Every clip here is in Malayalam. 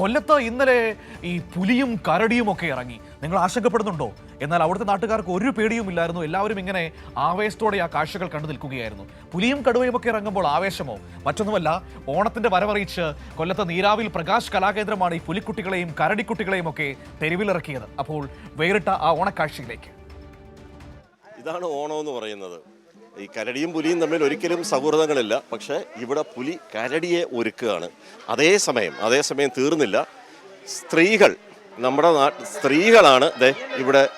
കൊല്ലത്ത് ഇന്നലെ ഈ പുലിയും കരടിയും ഒക്കെ ഇറങ്ങി. നിങ്ങൾ ആശങ്കപ്പെടുന്നുണ്ടോ? എന്നാൽ അവിടുത്തെ നാട്ടുകാർക്ക് ഒരു പേടിയും ഇല്ലായിരുന്നു. എല്ലാവരും ഇങ്ങനെ ആവേശത്തോടെ ആ കാഴ്ചകൾ കണ്ടു നിൽക്കുകയായിരുന്നു. പുലിയും കടുവയും ഒക്കെ ഇറങ്ങുമ്പോൾ ആവേശമോ? മറ്റൊന്നുമല്ല ഓണത്തിന്റെ വരവറിയിച്ച് കൊല്ലത്ത് നീരാവിൽ പ്രകാശ് കലാകേന്ദ്രമാണ് ഈ പുലിക്കുട്ടികളെയും കരടിക്കുട്ടികളെയും ഒക്കെ തെരുവിലിറക്കിയത്. അപ്പോൾ വേറിട്ട ആ ഓണക്കാഴ്ചയിലേക്ക്. ഇതാണ് ഓണം എന്ന് പറയുന്നത്. ഈ കരടിയും പുലിയും തമ്മിൽ ഒരിക്കലും സൗഹൃദങ്ങളില്ല. പക്ഷേ ഇവിടെ പുലി കരടിയെ ഒരുക്കുകയാണ്. അതേസമയം അതേസമയം തീർന്നില്ല. സ്ത്രീകൾ നമ്മുടെ നാ സ്ത്രീകളാണ് ദേ ഇവിടെ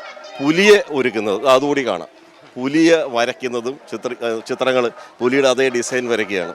പുലിയെ ഒരുക്കുന്നത്. അതുകൂടി കാണാം. പുലിയെ വരയ്ക്കുന്നതും ചിത്ര ചിത്രങ്ങൾ പുലിയുടെ അതേ ഡിസൈൻ വരയ്ക്കുകയാണ്.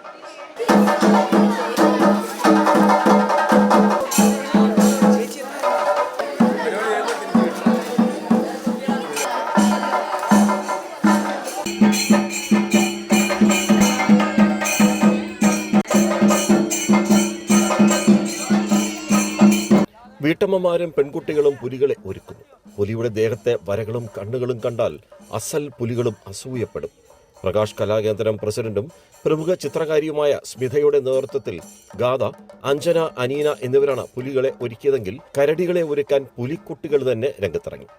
വീട്ടമ്മമാരും പെൺകുട്ടികളും പുലികളെ ഒരുക്കുന്നു പുലിയുടെ ദേഹത്തെ വരകളും കണ്ണുകളും കണ്ടാൽ അസൽ പുലികളും അസൂയപ്പെടും പ്രകാശ് കലാകേന്ദ്രം പ്രസിഡന്റും പ്രമുഖ ചിത്രകാരിയുമായ സ്മിതയുടെ നേതൃത്വത്തിൽ ഗാഥ അഞ്ജന അനീന എന്നിവരാണ് പുലികളെ ഒരുക്കിയതെങ്കിൽ കരടികളെ ഒരുക്കാൻ പുലിക്കുട്ടികൾ തന്നെ രംഗത്തിറങ്ങി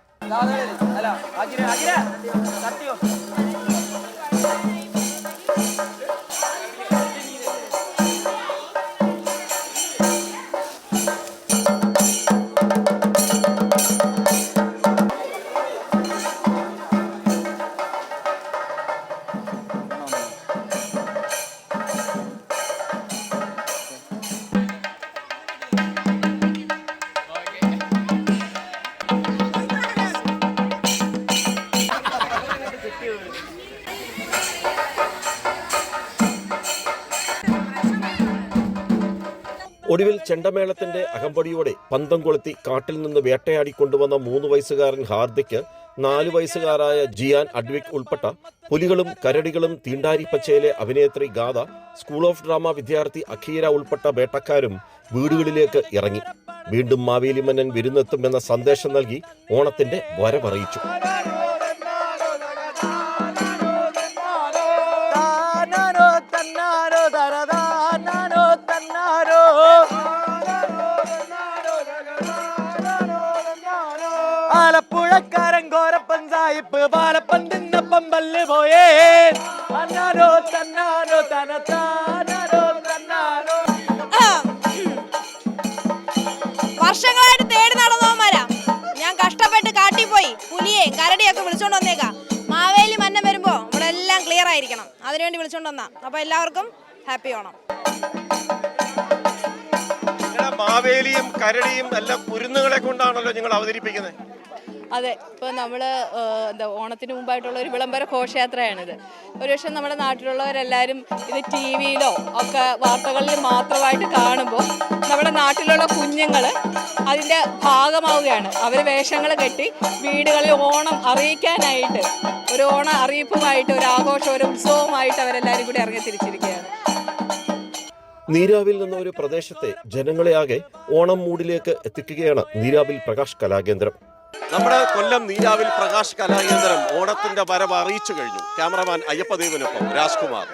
ഒടുവിൽ ചെണ്ടമേളത്തിന്റെ അകമ്പടിയോടെ പന്തം കൊളുത്തി കാട്ടിൽ നിന്ന് വേട്ടയാടി കൊണ്ടുവന്ന മൂന്ന് വയസ്സുകാരൻ ഹാർദിക്ക് നാല് വയസ്സുകാരായ ജിയാൻ അഡ്വിക് ഉൾപ്പെട്ട പുലികളും കരടികളും തീണ്ടാരിപ്പച്ചയിലെ അഭിനേത്രി ഗാഥ സ്കൂൾ ഓഫ് ഡ്രാമ വിദ്യാർത്ഥി അഖീര ഉൾപ്പെട്ട വേട്ടക്കാരും വീടുകളിലേക്ക് ഇറങ്ങി. വീണ്ടും മാവേലിമന്നൻ വിരുന്നെത്തുമെന്ന സന്ദേശം നൽകി ഓണത്തിന്റെ വരവറിയിച്ചു. ആലപ്പുഴക്കാരൻ കോരപ്പൻ സായിപ്പ് പാലപ്പൻ തിന്നപ്പം പല്ല് പോയേ. അന്നാരോ തന്നാരോ തന താനാരോ തന്നാരോ. വർഷങ്ങളായിട്ട് തേടി നടന്നവന്മാരാ. ഞാൻ കഷ്ടപ്പെട്ട് കാട്ടി പോയി. പുലിയെയും കരടിയൊക്കെ വിളിച്ചോണ്ട് വന്നേക്കാം. മാവേലി മന്നം വരുമ്പോ ഇവിടെ എല്ലാം ക്ലിയർ ആയിരിക്കണം. അതിനുവേണ്ടി വിളിച്ചോണ്ട് വന്നാ. അപ്പൊ എല്ലാവർക്കും ഹാപ്പി ഓണം. മാവേലിയും കരടിയും എല്ലാം കുരുന്നുകളെ കൊണ്ടാണല്ലോ നിങ്ങൾ അവതരിപ്പിക്കുന്നത്. അതെ ഇപ്പോൾ നമ്മൾ എന്താ ഓണത്തിന് മുമ്പായിട്ടുള്ള ഒരു വിളംബര ഘോഷയാത്രയാണിത്. ഒരുപക്ഷെ നമ്മുടെ നാട്ടിലുള്ളവരെല്ലാവരും ഇത് ടി വിയിലോ ഒക്കെ വാർത്തകളിൽ മാത്രമായിട്ട് കാണുമ്പോൾ നമ്മുടെ നാട്ടിലുള്ള കുഞ്ഞുങ്ങൾ അതിന്റെ ഭാഗമാവുകയാണ്. അവർ വേഷങ്ങൾ കെട്ടി വീടുകളിൽ ഓണം അറിയിക്കാനായിട്ട് ഒരു ഓണ അറിയിപ്പുമായിട്ട് ഒരു ആഘോഷം ഒരു ഉത്സവമായിട്ട് അവരെല്ലാവരും കൂടി ഇറങ്ങി തിരിച്ചിരിക്കുകയാണ്. നീരാവിൽ നിന്ന ഒരു പ്രദേശത്തെ ജനങ്ങളെയാകെ ഓണം മൂടിലേക്ക് എത്തിക്കുകയാണ് നീരാവിൽ പ്രകാശ് കലാകേന്ദ്രം. നമ്മുടെ കൊല്ലം നീരാവിൽ പ്രകാശ് കലാകേന്ദ്രം ഓണത്തിന്റെ വരവ് അറിയിച്ചു കഴിഞ്ഞു. ക്യാമറമാൻ അയ്യപ്പദേവനൊപ്പം രാജ്കുമാർ.